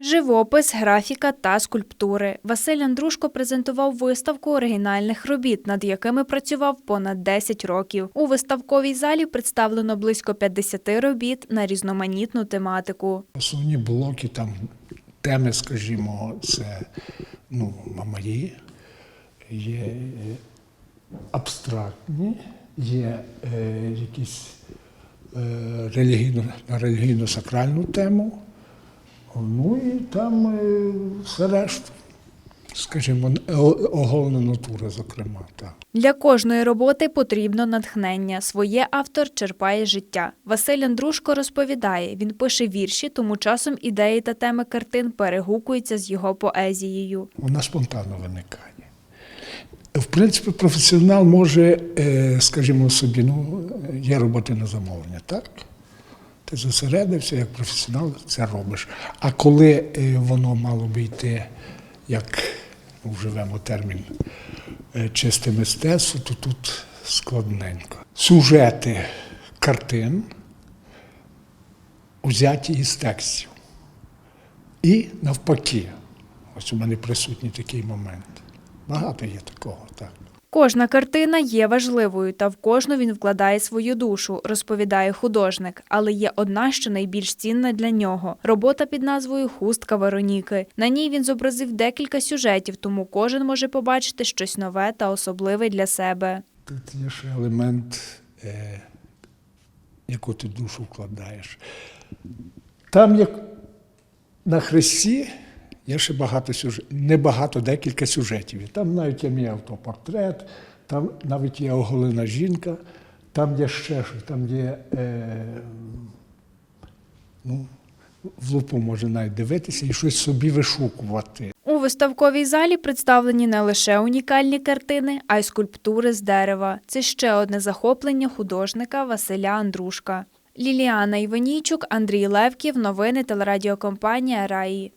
Живопис, графіка та скульптури. Василь Андрушко презентував виставку оригінальних робіт, над якими працював понад 10 років. У виставковій залі представлено близько 50 робіт на різноманітну тематику. Основні блоки там теми, скажімо, це ну, мамаї, є е, абстрактні, є е, якісь е, релігійно, релігійно-сакральну тему. Ну і там е, все решту. Скажімо, о- оголена натура, зокрема. Так. Для кожної роботи потрібно натхнення. Своє автор черпає з життя. Василь Андрушко розповідає, він пише вірші, тому часом ідеї та теми картин перегукуються з його поезією. вона спонтанно виникає. В принципі, професіонал може, е, скажімо собі, ну, є роботи на замовлення, так? Ти зосередився, як професіонал це робиш. А коли е, воно мало би йти, як ну, вживемо термін, е, чисте мистецтво, то тут складненько. Сюжети картин узяті із текстів. І навпаки, ось у мене присутній такий момент. Багато є такого, так. Кожна картина є важливою, та в кожну він вкладає свою душу, розповідає художник. Але є одна, що найбільш цінна для нього робота під назвою Хустка Вероніки. На ній він зобразив декілька сюжетів, тому кожен може побачити щось нове та особливе для себе. Тут є ще елемент, е, яку ти душу вкладаєш. Там, як на хресті, є ще багато сюжетів, не багато, декілька сюжетів. Там навіть є мій автопортрет, там навіть є оголена жінка, там є ще що, там є. Е, ну, в лупу може навіть дивитися і щось собі вишукувати. У виставковій залі представлені не лише унікальні картини, а й скульптури з дерева. Це ще одне захоплення художника Василя Андрушка. Ліліана Іванійчук, Андрій Левків. Новини телерадіокомпанія Раї.